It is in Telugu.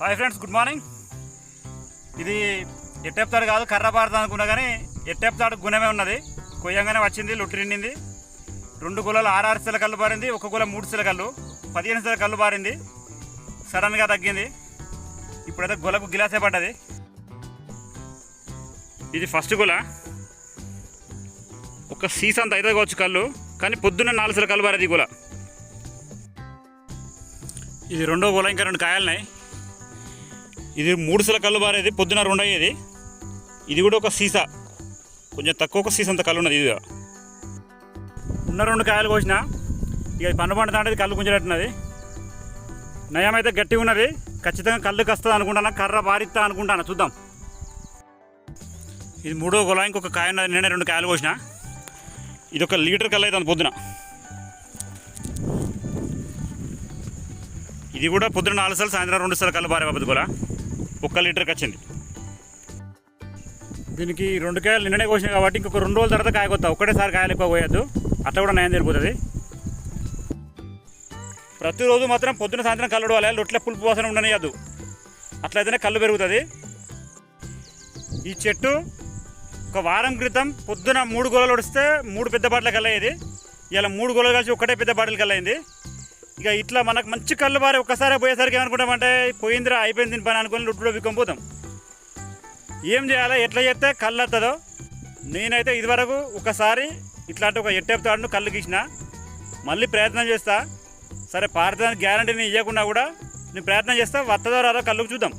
హాయ్ ఫ్రెండ్స్ గుడ్ మార్నింగ్ ఇది ఎట్టెప్తాడు కాదు కర్ర పారుతా అనుకున్నా కానీ ఎట్టెప్తాడు గుణమే ఉన్నది. కొయ్యంగానే వచ్చింది లొట్టు నిండింది. రెండు గులలు ఆరారు సెల కళ్ళు పారింది ఒక గుల మూడు సెల కళ్ళు పదిహేను సెల కళ్ళు పారింది. సడన్గా తగ్గింది. ఇప్పుడైతే గులకు గిలాసే పడ్డది. ఇది ఫస్ట్ గుల ఒక సీసా అంత అయితే కావచ్చు కళ్ళు కానీ పొద్దున్న నాలుగు సెల కళ్ళు పారేది గుల ఇది రెండో గుల ఇంకా రెండు కాయలున్నాయి. ఇది మూడు సిల కళ్ళు బారేది పొద్దున రెండు అయ్యేది ఇది కూడా ఒక సీసా. కొంచెం తక్కువ ఒక సీసా అంత కళ్ళు ఉన్నది ఇది ఉన్న రెండు కాయలు కోసిన ఇక పన్ను పండుతా అంటే కళ్ళు గుంజలట్టున్నది నయం అయితే గట్టిగా ఉన్నది ఖచ్చితంగా కళ్ళుకి వస్తుంది అనుకుంటాను కర్ర బారిస్తా అనుకుంటాను చూద్దాం. ఇది మూడో గొల ఇంకొక కాయ ఉన్నది నేనే రెండు కాయలు కోసిన. ఇది ఒక లీటర్ కళ్ళు అవుతుంది పొద్దున. ఇది కూడా పొద్దున నాలుగు సార్లు సాయంత్రం రెండు సార్లు కళ్ళు బారే బాబు కూడా ఒక్క లీటర్కి వచ్చింది. దీనికి రెండు కాయలు నిన్ననే కోసినాయి కాబట్టి ఇంకొక రెండు రోజుల తర్వాత కాయ కొత్తా ఒకటేసారి కాయలు ఎక్కువ పోయొద్దు. అట్లా కూడా నయం సరిపోతుంది ప్రతిరోజు మాత్రం పొద్దున సాయంత్రం కళ్ళు వాళ్ళ రొట్టెల పులుపు వాసన ఉండనియద్దు. అట్లయితేనే కళ్ళు పెరుగుతుంది. ఈ చెట్టు ఒక వారం క్రితం పొద్దున మూడు గోళలు వడిస్తే మూడు పెద్ద బాటలు కల్లయ్యేది ఇలా మూడు గోళలు కలిసి ఒకటే పెద్ద బాటలు కలయింది ఇక ఇట్లా మనకు మంచి కళ్ళు బారి ఒక్కసారి పోయేసరికి ఏమనుకుంటామంటే పోయిందిరా అయిపోయింది దీని పని అనుకుని లుట్టులో విక్కొని పోతాం. ఏం చేయాలి ఎట్లా చేస్తే కళ్ళు వస్తుందో నేనైతే ఇదివరకు ఒకసారి ఇట్లాంటి ఒక ఎట్టేపు తాడును కళ్ళు గీసిన. మళ్ళీ ప్రయత్నం చేస్తా. సరే పారదానికి గ్యారంటీని ఇవ్వకుండా కూడా నేను ప్రయత్నం చేస్తా వస్తుందో రాదో కళ్ళుకు చూద్దాం.